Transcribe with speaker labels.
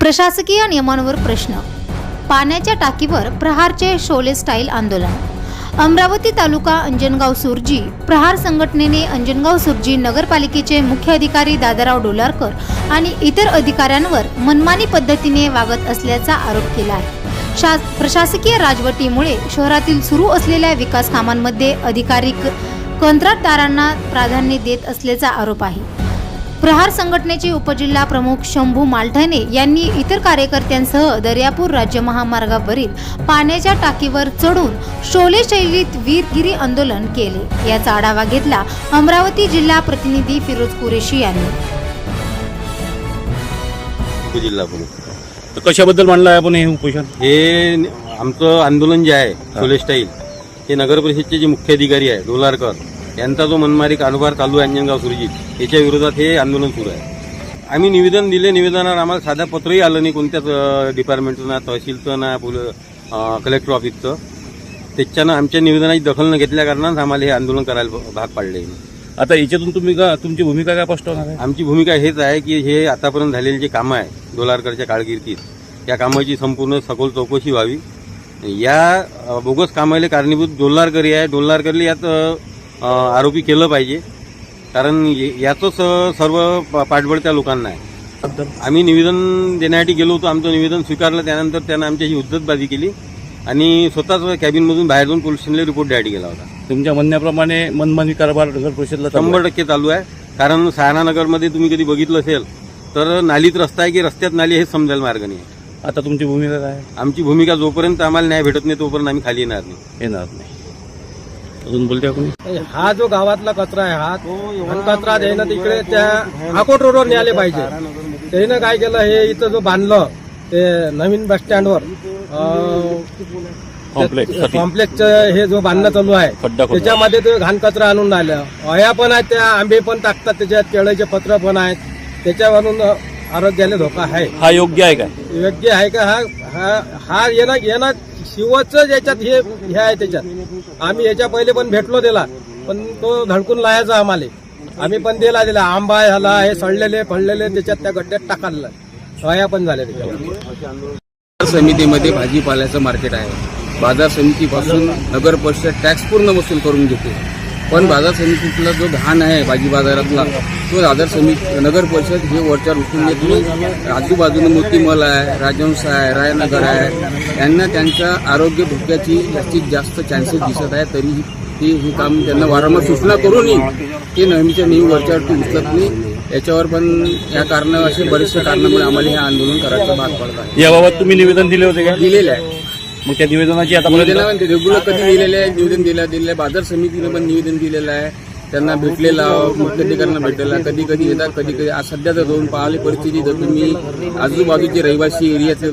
Speaker 1: प्रशासकीय नियमांवर प्रश्न. पाण्याच्या टाकीवर प्रहारचे शोले स्टाईल आंदोलन. अमरावती तालुका अंजनगाव सुरजी प्रहार संघटनेने अंजनगाव सुरजी नगरपालिकेचे मुख्य अधिकारी दादाराव डोलारकर आणि इतर अधिकाऱ्यांवर मनमानी पद्धतीने वागत असल्याचा आरोप केला आहे. शा प्रशासकीय राजवटीमुळे शहरातील सुरू असलेल्या विकास कामांमध्ये अधिकारी क- कंत्राटदारांना प्राधान्य देत असल्याचा आरोप आहे. प्रहार संघटनेचे उपजिल्हा प्रमुख शंभू मालठाणे यांनी इतर कार्यकर्त्यांसह दर्यापूर राज्य महामार्गावरील पाण्याच्या टाकीवर चढून शोले शैलीत वीरगिरी आंदोलन केले. याचा आढावा घेतला अमरावती जिल्हा प्रतिनिधी फिरोज कुरेशी यांनी.
Speaker 2: प्रमुख.
Speaker 3: तर कशाबद्दल मांडलं आहे आपण हे उपोषण?
Speaker 2: हे आमचं आंदोलन जे आहे सोले स्टाईल हे नगर परिषदचे जे मुख्य अधिकारी आहे डोलारकर यांचा जो मनमारी कारभार चालू आहे अंजनगाव सुरजीत याच्या विरोधात हे आंदोलन सुरू आहे. आम्ही निवेदन दिले निवेदनावर आम्हाला साधा पत्रही आलं नाही कोणत्याच डिपार्टमेंटचं ना तहसीलचं ना पोल कलेक्टर ऑफिसचं त्याच्यानं आमच्या निवेदनाची दखल न घेतल्या कारणानं आम्हाला हे आंदोलन करायला भाग पाडले.
Speaker 3: आता याच्यातून तुम्ही का तुमची भूमिका काय स्पष्ट होणार आहे?
Speaker 2: आमची भूमिका हेच आहे की हे आतापर्यंत झालेले जे कामं आहे डोलारकरच्या कारकिर्दीत या कामाची संपूर्ण सखोल चौकशी व्हावी. या बोगस कामाला कारणीभूत डोलारकरी आहे. डोलारकरला यात आरोपी केलं पाहिजे. कारण याचंच सर्व पाठबळ त्या लोकांना आहे. आम्ही निवेदन देण्यासाठी गेलो होतो. आमचं निवेदन स्वीकारलं. त्यानंतर त्यानं आमच्याशी उद्धतबाजी केली. आणि स्वतःच कॅबिनमधून बाहेर जाऊन पोलीस स्टेशनला रिपोर्ट द्यायसाठी गेला होता.
Speaker 3: तुमच्या म्हणण्याप्रमाणे मनमानी कारभार नगर परिषदला.
Speaker 2: शंभर टक्के चालू आहे. कारण सहारानगरमध्ये तुम्ही कधी बघितलं असेल तर नालीत रस्ता आहे की रस्त्यात नाली हेच समजायला मार्ग नाही.
Speaker 3: आता तुमची भूमिका काय?
Speaker 2: आमची भूमिका जोपर्यंत आम्हाला न्याय भेटत नाही तोपर्यंत आम्ही खाली येणार नाही.
Speaker 3: येणार नाही. अजून बोलते कोणी
Speaker 4: हा जो गावातला कचरा आहे हा घन कचरा त्यानं तिकडे त्या अकोट रोडवर न्यायला पाहिजे. त्यानं काय केलं हे इथं जो बांधलं ते नवीन बस स्टँडवर
Speaker 3: कॉम्प्लेक्स
Speaker 4: हे जो बांधणं चालू आहे. त्याच्यामध्ये ते घाण कचरा आणून राहिलं. अया पण आहेत त्या आंबे पण टाकतात त्याच्यात केळीचे पत्र पण आहेत. त्याच्यावरून आरोग्याला धोका आहे.
Speaker 3: हा योग्य आहे काय
Speaker 4: योग्य आहे का? हा हा हा येणं येणं शिवचं याच्यात हे हे आहे त्याच्यात. आम्ही याच्या पहिले पण भेटलो त्याला पण तो धडकून लायाचा आम्हाला. आम्ही पण दिला दिला आंबा झाला हे सडलेले फळलेले त्याच्यात त्या गड्ड्यात टाकायला. सह्या पण झाल्या त्याच्यावर.
Speaker 5: समितीमध्ये भाजीपाल्याचं मार्केट आहे. बाजार समितीपासून नगर परिषद टॅक्स पूर्ण वसूल करून घेते. पण बाजार समितीतला जो घाण आहे भाजी बाजारातला तो बाजार समिती नगर परिषद हे वरच्यावर उचलून घेत नाही आजूबाजूने मोतीमल आहे राजहंस आहे रायनगर आहे. यांना त्यांच्या आरोग्य धोक्याची जास्तीत जास्त चान्सेस दिसत आहे. तरीही ते हे काम त्यांना वारंवार सूचना करूनही ते नेहमीच्या नेहमी वरच्यावरती उचलत नाही. याच्यावर पण या कारण असे बरेचसे कारणामुळे आम्हाला हे आंदोलन करायचं भाग पडत आहे.
Speaker 3: याबाबत तुम्ही निवेदन दिले होते का?
Speaker 5: दिलेले आहे.
Speaker 3: मग त्या निवेदनाची आता
Speaker 5: निवेदन रेग्युलर कधी दिलेले आहे? निवेदन दिलं दिलेलं आहे बाजार समितीनं पण निवेदन दिलेलं आहे. त्यांना भेटलेला मुख्य अधिकाऱ्यांना भेटलेला. कधी कधी येतात कधी कधी आज सध्या जर जाऊन पाहिली परिस्थिती जर तुम्ही आजूबाजूचे रहिवासी एरियातले